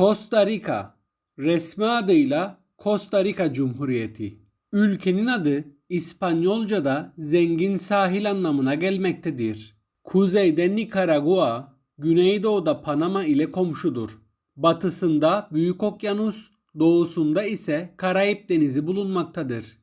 Costa Rica resmi adıyla Costa Rica Cumhuriyeti. Ülkenin adı İspanyolca'da zengin sahil anlamına gelmektedir. Kuzeyde Nikaragua, güneydoğuda Panama ile komşudur. Batısında Büyük Okyanus, doğusunda ise Karayip Denizi bulunmaktadır.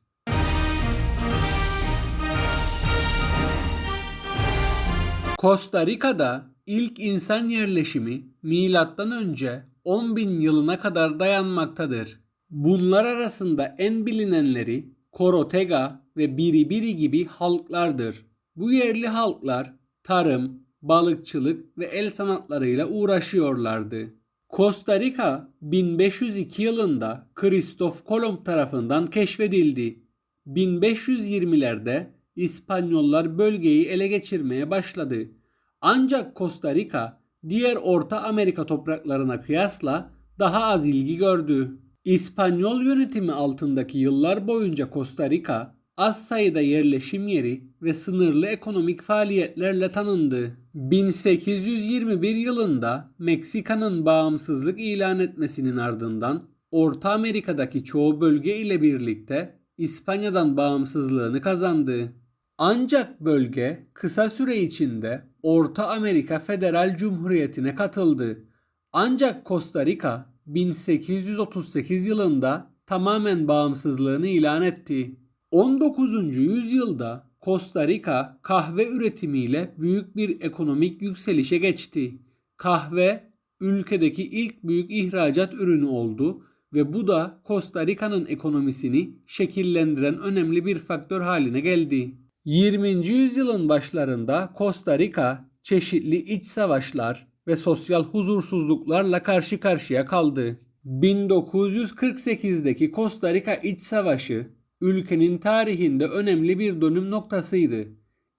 Costa Rica'da ilk insan yerleşimi milattan önce 10 bin yılına kadar dayanmaktadır. Bunlar arasında en bilinenleri Korotega ve Biribiri gibi halklardır. Bu yerli halklar tarım, balıkçılık ve el sanatlarıyla uğraşıyorlardı. Costa Rica 1502 yılında Kristof Kolomb tarafından keşfedildi. 1520'lerde İspanyollar bölgeyi ele geçirmeye başladı. Ancak Costa Rica diğer Orta Amerika topraklarına kıyasla daha az ilgi gördü. İspanyol yönetimi altındaki yıllar boyunca Costa Rica az sayıda yerleşim yeri ve sınırlı ekonomik faaliyetlerle tanındı. 1821 yılında Meksika'nın bağımsızlık ilan etmesinin ardından Orta Amerika'daki çoğu bölge ile birlikte İspanya'dan bağımsızlığını kazandı. Ancak bölge kısa süre içinde Orta Amerika Federal Cumhuriyeti'ne katıldı. Ancak Costa Rica 1838 yılında tamamen bağımsızlığını ilan etti. 19. yüzyılda Costa Rica kahve üretimiyle büyük bir ekonomik yükselişe geçti. Kahve ülkedeki ilk büyük ihracat ürünü oldu ve bu da Costa Rica'nın ekonomisini şekillendiren önemli bir faktör haline geldi. 20. yüzyılın başlarında Costa Rica çeşitli iç savaşlar ve sosyal huzursuzluklarla karşı karşıya kaldı. 1948'deki Costa Rica İç Savaşı ülkenin tarihinde önemli bir dönüm noktasıydı.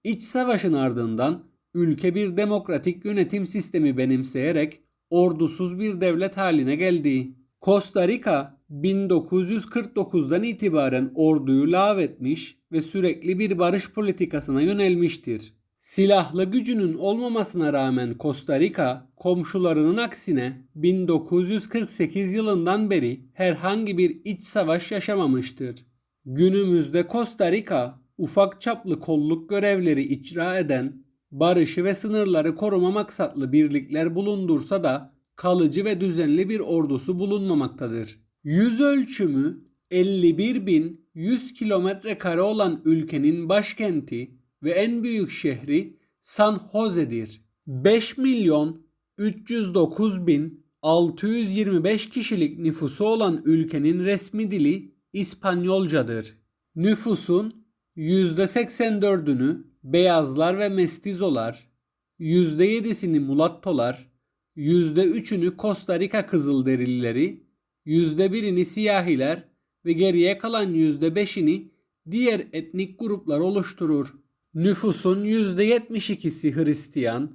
İç savaşın ardından ülke bir demokratik yönetim sistemi benimseyerek ordusuz bir devlet haline geldi. Costa Rica 1949'dan itibaren orduyu lağvetmiş ve sürekli bir barış politikasına yönelmiştir. Silahlı gücünün olmamasına rağmen Costa Rica komşularının aksine 1948 yılından beri herhangi bir iç savaş yaşamamıştır. Günümüzde Costa Rica ufak çaplı kolluk görevleri icra eden, barışı ve sınırları koruma maksatlı birlikler bulundursa da kalıcı ve düzenli bir ordusu bulunmamaktadır. Yüz ölçümü 51.100 kilometre kare olan ülkenin başkenti ve en büyük şehri San Jose'dir. 5 milyon 309 bin 625 kişilik nüfusu olan ülkenin resmi dili İspanyolcadır. Nüfusun %84'ünü beyazlar ve mestizolar, %7'sini mulattolar, %3'ünü Costa Rica Kızılderilileri, %1'ini siyahiler ve geriye kalan %5'ini diğer etnik gruplar oluşturur. Nüfusun %72'si Hristiyan,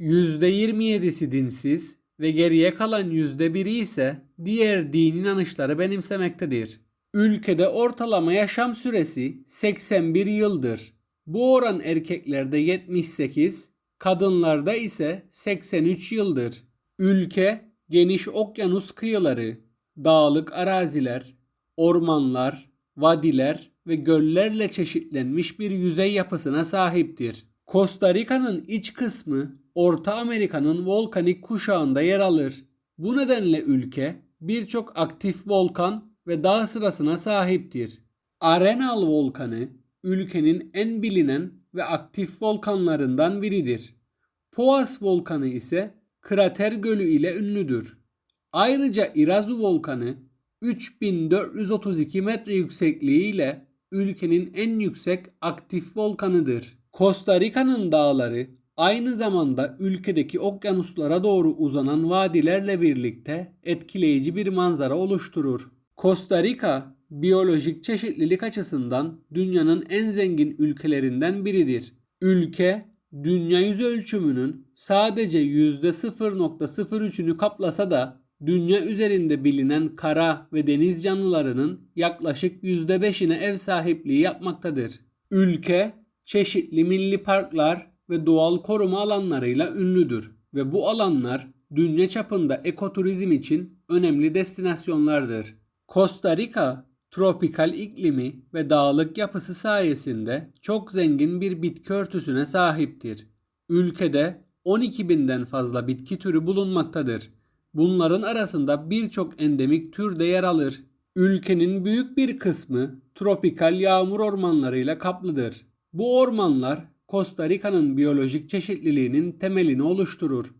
%27'si dinsiz ve geriye kalan %1'i ise diğer dini inanışları benimsemektedir. Ülkede ortalama yaşam süresi 81 yıldır. Bu oran erkeklerde 78, kadınlarda ise 83 yıldır. Ülke geniş okyanus kıyıları, dağlık araziler, ormanlar, vadiler ve göllerle çeşitlenmiş bir yüzey yapısına sahiptir. Costa Rica'nın iç kısmı Orta Amerika'nın volkanik kuşağında yer alır. Bu nedenle ülke birçok aktif volkan ve dağ sırasına sahiptir. Arenal volkanı ülkenin en bilinen ve aktif volkanlarından biridir. Poas volkanı ise krater gölü ile ünlüdür. Ayrıca Irazu volkanı 3432 metre yüksekliğiyle ülkenin en yüksek aktif volkanıdır. Costa Rica'nın dağları aynı zamanda ülkedeki okyanuslara doğru uzanan vadilerle birlikte etkileyici bir manzara oluşturur. Costa Rica biyolojik çeşitlilik açısından dünyanın en zengin ülkelerinden biridir. Ülke dünya yüz ölçümünün sadece %0.03'ünü kaplasa da dünya üzerinde bilinen kara ve deniz canlılarının yaklaşık %5'ine ev sahipliği yapmaktadır. Ülke çeşitli milli parklar ve doğal koruma alanlarıyla ünlüdür ve bu alanlar dünya çapında ekoturizm için önemli destinasyonlardır. Costa Rica, tropikal iklimi ve dağlık yapısı sayesinde çok zengin bir bitki örtüsüne sahiptir. Ülkede 12 binden fazla bitki türü bulunmaktadır. Bunların arasında birçok endemik tür de yer alır. Ülkenin büyük bir kısmı tropikal yağmur ormanlarıyla kaplıdır. Bu ormanlar Costa Rica'nın biyolojik çeşitliliğinin temelini oluşturur.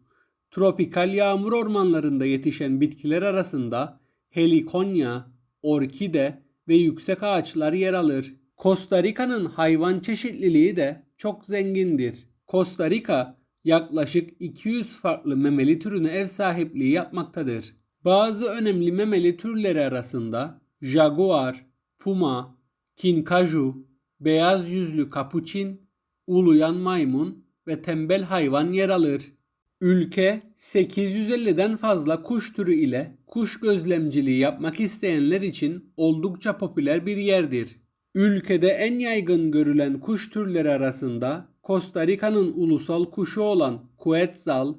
Tropikal yağmur ormanlarında yetişen bitkiler arasında helikonya, orkide ve yüksek ağaçlar yer alır. Costa Rica'nın hayvan çeşitliliği de çok zengindir. Costa Rica yaklaşık 200 farklı memeli türüne ev sahipliği yapmaktadır. Bazı önemli memeli türleri arasında jaguar, puma, kinkaju, beyaz yüzlü kapuçin, uluyan maymun ve tembel hayvan yer alır. Ülke 850'den fazla kuş türü ile kuş gözlemciliği yapmak isteyenler için oldukça popüler bir yerdir. Ülkede en yaygın görülen kuş türleri arasında Costa Rica'nın ulusal kuşu olan Quetzal,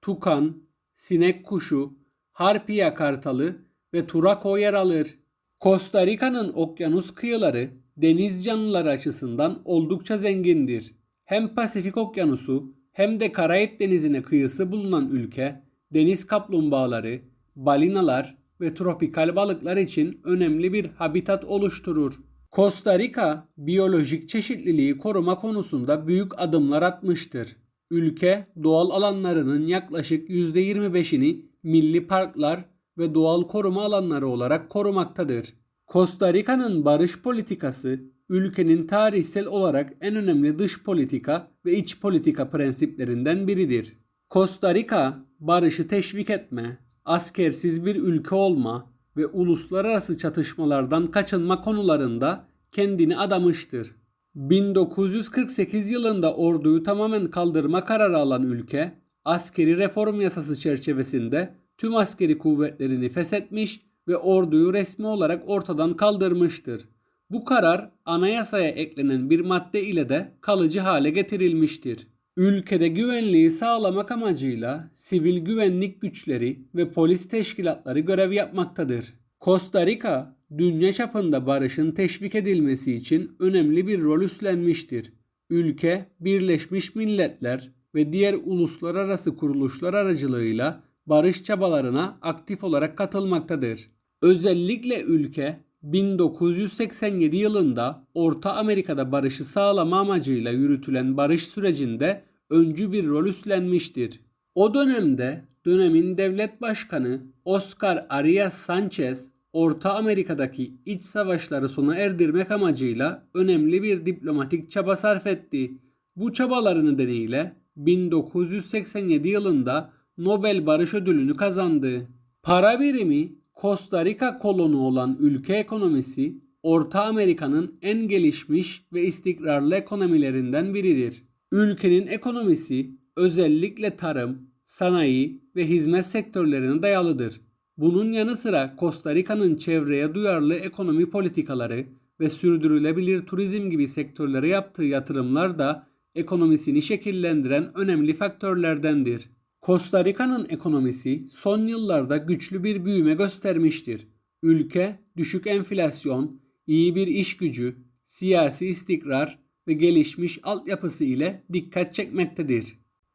tukan, sinek kuşu, harpiya kartalı ve turako yer alır. Costa Rica'nın okyanus kıyıları deniz canlıları açısından oldukça zengindir. Hem Pasifik Okyanusu hem de Karayip Denizi'ne kıyısı bulunan ülke, deniz kaplumbağaları, balinalar ve tropikal balıklar için önemli bir habitat oluşturur. Costa Rica biyolojik çeşitliliği koruma konusunda büyük adımlar atmıştır. Ülke doğal alanlarının yaklaşık %25'ini milli parklar ve doğal koruma alanları olarak korumaktadır. Costa Rica'nın barış politikası ülkenin tarihsel olarak en önemli dış politika ve iç politika prensiplerinden biridir. Costa Rica barışı teşvik etme, askersiz bir ülke olma ve uluslararası çatışmalardan kaçınma konularında kendini adamıştır. 1948 yılında orduyu tamamen kaldırma kararı alan ülke, askeri reform yasası çerçevesinde tüm askeri kuvvetlerini feshetmiş ve orduyu resmi olarak ortadan kaldırmıştır. Bu karar anayasaya eklenen bir madde ile de kalıcı hale getirilmiştir. Ülkede güvenliği sağlamak amacıyla sivil güvenlik güçleri ve polis teşkilatları görev yapmaktadır. Costa Rica, dünya çapında barışın teşvik edilmesi için önemli bir rol üstlenmiştir. Ülke, Birleşmiş Milletler ve diğer uluslararası kuruluşlar aracılığıyla barış çabalarına aktif olarak katılmaktadır. Özellikle ülke 1987 yılında Orta Amerika'da barışı sağlama amacıyla yürütülen barış sürecinde öncü bir rol üstlenmiştir. O dönemde dönemin devlet başkanı Oscar Arias Sanchez Orta Amerika'daki iç savaşları sona erdirmek amacıyla önemli bir diplomatik çaba sarf etti. Bu çabaları nedeniyle 1987 yılında Nobel Barış Ödülünü kazandı. Para birimi Costa Rica kolonu olan ülke ekonomisi Orta Amerika'nın en gelişmiş ve istikrarlı ekonomilerinden biridir. Ülkenin ekonomisi özellikle tarım, sanayi ve hizmet sektörlerine dayalıdır. Bunun yanı sıra Costa Rica'nın çevreye duyarlı ekonomi politikaları ve sürdürülebilir turizm gibi sektörlere yaptığı yatırımlar da ekonomisini şekillendiren önemli faktörlerdendir. Costa Rica'nın ekonomisi son yıllarda güçlü bir büyüme göstermiştir. Ülke düşük enflasyon, iyi bir iş gücü, siyasi istikrar ve gelişmiş altyapısı ile dikkat çekmektedir.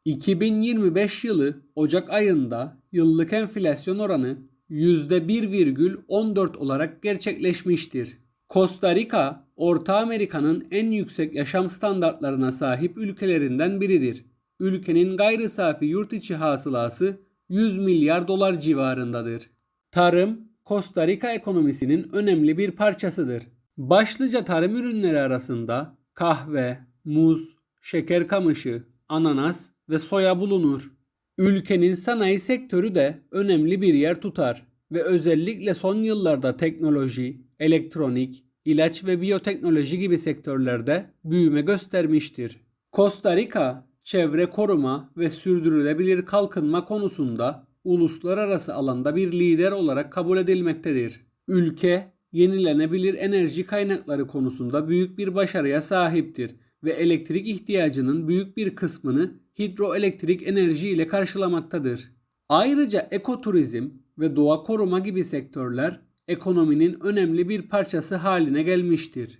2025 yılı Ocak ayında yıllık enflasyon oranı %1,14 olarak gerçekleşmiştir. Costa Rica, Orta Amerika'nın en yüksek yaşam standartlarına sahip ülkelerinden biridir. Ülkenin gayri safi yurt içi hasılası 100 milyar dolar civarındadır. Tarım, Costa Rica ekonomisinin önemli bir parçasıdır. Başlıca tarım ürünleri arasında kahve, muz, şeker kamışı, ananas ve soya bulunur. Ülkenin sanayi sektörü de önemli bir yer tutar ve özellikle son yıllarda teknoloji, elektronik, ilaç ve biyoteknoloji gibi sektörlerde büyüme göstermiştir. Costa Rica, çevre koruma ve sürdürülebilir kalkınma konusunda uluslararası alanda bir lider olarak kabul edilmektedir. Ülke, yenilenebilir enerji kaynakları konusunda büyük bir başarıya sahiptir ve elektrik ihtiyacının büyük bir kısmını hidroelektrik enerji ile karşılamaktadır. Ayrıca ekoturizm ve doğa koruma gibi sektörler ekonominin önemli bir parçası haline gelmiştir.